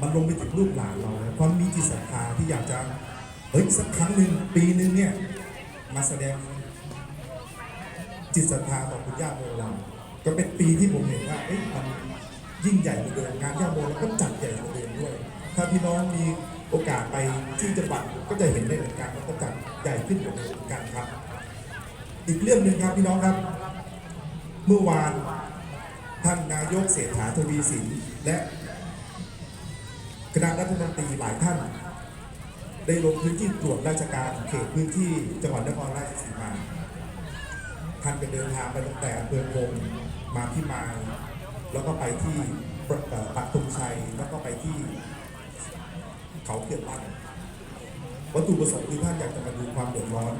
มันลงไปถึงลูกหลานเรานะความมีจิตศรัทธาที่อยากจะเฮ้ยสักครั้งหนึ่งปีหนึ่งเนี่ยมาแสดง จิตศรัทธาต่อคุณย่าโมเราก็เป็นปีที่ผมเห็นว่าเอ๊ะมันยิ่งใหญ่กว่าเดิมงานย่าโมเราก็จัดใหญ่กว่าเดิมด้วย ถ้าพี่น้องมีโอกาสไปที่จังหวัดก็จะเห็นได้เหมือนกันว่าก็จัดใหญ่ขึ้นกว่าเดิมเหมือนกันครับ อีกเรื่องหนึ่งครับพี่น้องครับ เมื่อวานท่านนายกเศรษฐาทวีสินและ คณะรัฐมนตรีหลายท่าน ได้ลงพื้นที่ตรวจราชการเขตพื้นที่จังหวัดนครราชสีมา ท่านก็เดินทางไปตั้งแต่อำเภอคงมาที่มายแล้วก็ไปที่ปักธงชัย แล้วก็ไปที่เขาเขียนตั้งวัตถุประสงค์คือท่านอยากจะมาดูความเดือดร้อน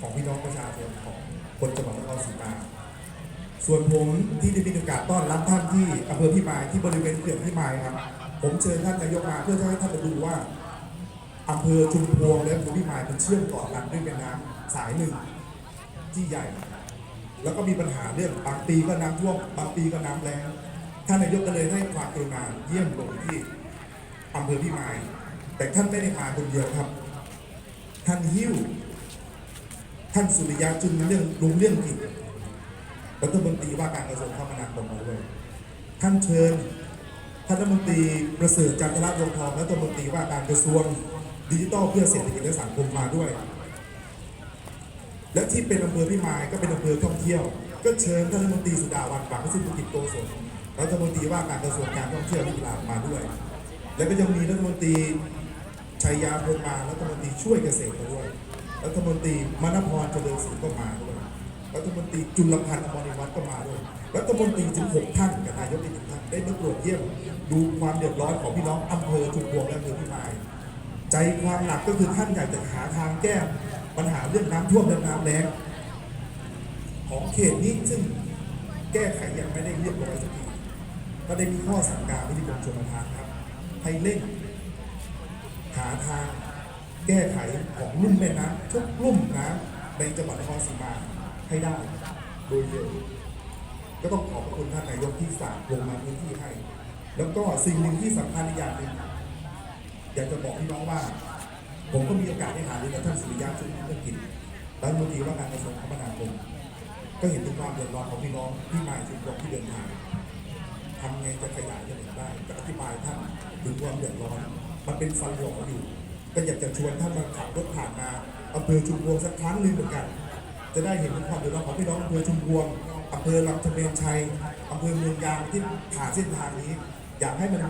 ของพี่น้องประชาชนของคนจังหวัดนครศรีมา ส่วนผมที่ได้มีโอกาสต้อนรับท่านที่อำเภอพิมายที่บริเวณเขื่อนพิมายครับ ผมเชิญท่านนายกมาเพื่อให้ท่านมาดูว่าอำเภอชุมพวงและอำเภอพิมายมันเชื่อมต่อกันด้วยแม่น้ำสายหนึ่งที่ใหญ่ แล้วก็มีปัญหาเรื่องบางปีก็น้ำท่วมบางปีก็น้ำแล้งท่านนายกก็เลยให้ความกรุณาเยี่ยมลงที่อำเภอพิมาย แต่ท่านไม่ได้มาคนเดียวครับ ท่านหิ้ว ท่านสุริยะจุนเรื่องลุงเรื่องกิจรัฐมนตรีว่าการกระทรวงคมนาคมมาด้วยท่านเชิญ ท่านรัฐมนตรีประเสริฐจันทรวงทองรัฐมนตรีว่าการกระทรวงดิจิทัลเพื่อเศรษฐกิจและสังคมมาด้วย และที่เป็นอำเภอพิมายก็เป็นอำเภอท่องเที่ยว ก็เชิญท่านรัฐมนตรีสุดาวันฝังสุภกิจโตสนรัฐมนตรีว่าการกระทรวงการท่องเที่ยวและกีฬามาด้วย และก็ยังมีรัฐมนตรีชัยยาพรหมารัฐมนตรีช่วยเกษตรมาด้วย รัฐมนตรีมณพรเจริญศรีก็มาด้วย รัฐมนตรีจุลพันธ์อมรนิวัฒน์ก็มาด้วยรัฐมนตรี16ท่านกับนายกอีกหนึ่งท่านได้มาตรวจเยี่ยมดูความเดือดร้อนของพี่น้องอำเภอชุมพวงและอำเภอพิมาย ใจความหลักก็คือท่านอยากจะหาทางแก้ปัญหาเรื่องน้ำท่วมและน้ำแล้งของเขตนี้ซึ่งแก้ไขยังไม่ได้เรียบร้อยสักทีก็ได้มีข้อสั่งการไปที่กรมชลประทานครับให้เร่งหาทางแก้ไขของลุ่มแม่น้ำทุกลุ่มน้ำในจังหวัดนครศรีมา ให้ได้โดยเร็วก็ต้องขอบพระคุณท่านนายกที่ฝากลงมาพื้นที่ให้ แล้วก็สิ่งหนึ่งที่สำคัญอีกอย่างหนึ่งอยากจะบอกพี่น้องว่า ผมก็มีโอกาสได้หารือกับท่านสุริยะชุนธุรกิจรัฐมนตรีว่าการกระทรวงคมนาคมก็เห็นถึงความเดือดร้อนของพี่น้องที่มาชุมพวงที่เดินทางทำไงจะขยายถนนได้ก็อธิบายท่านถึงความเดือดร้อนมันเป็นฟันหลออยู่ก็อยากจะชวนท่านมาขับรถผ่านมาอำเภอชุมพวงสักครั้งหนึ่งเหมือนกัน จะได้เห็นความเดือดร้อนของพี่น้องอำเภอชุมพวงอำเภอลำธเมนชัยอำเภอเมืองยางที่ผ่านเส้นทางนี้ อยากให้มัน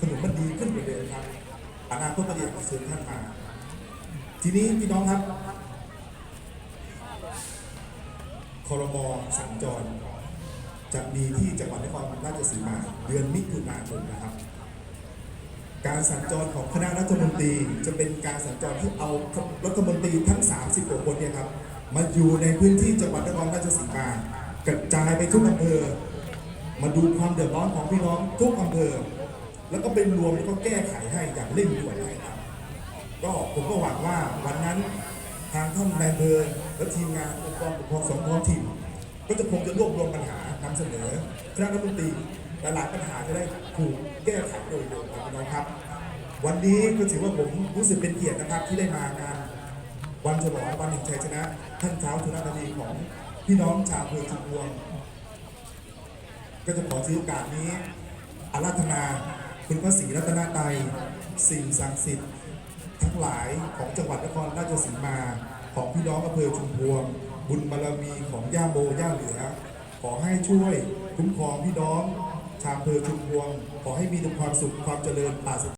ถนนมันดีขึ้นกว่าเดิมครับอนาคตก็อยากจะเชิญท่านมาทีนี้พี่น้องครับคอรมอสัญจรจะมีที่จังหวัดนครราชสีมาเดือนมิถุนายนนะครับ การสัญจรของคณะรัฐมนตรี จะเป็นการสัญจรที่เอารัฐมนตรีทั้ง 30กว่าคนเนี่ยครับมาอยู่ในพื้นที่จังหวัดนครราชสีมากระจายไปทุกอำเภอ มาดูความเดือดร้อนของพี่น้องทุกอำเภอ แล้วก็เป็นรวมแล้วก็แก้ไขให้อย่างเร่งด่วนเลยครับก็ผมก็หวังว่าวันนั้นทางท่านนายอำเภอและทีมงานองค์กรปกครองสองท้องถิ่นก็จะคงจะรวบรวมปัญหานำเสนอคณะรัฐมนตรี หลายปัญหาจะได้ถูกแก้ไขโดยเร็วครับพี่น้องครับ วันนี้ก็ถือว่าผมรู้สึกเป็นเกียรตินะครับที่ได้มางานวันฉลองวันแห่งชัยชนะ ท่านเท้าทุนนาดีของพี่น้องชาวอำเภอชุมพวงก็จะขอถือโอกาสนี้อาราธนาคุณพระศรีรัตนตรัยสิ่งศักดิ์สิทธิ์ทั้งหลายของจังหวัดนครราชสีมา ของพี่น้องอำเภอชุมพวง บุญบารมีของย่าโมย่าเหลือ ขอให้ช่วยคุ้มครองพี่น้อง ชาวเภอชุมพวง ขอให้มีแต่ความสุขความเจริญปราศ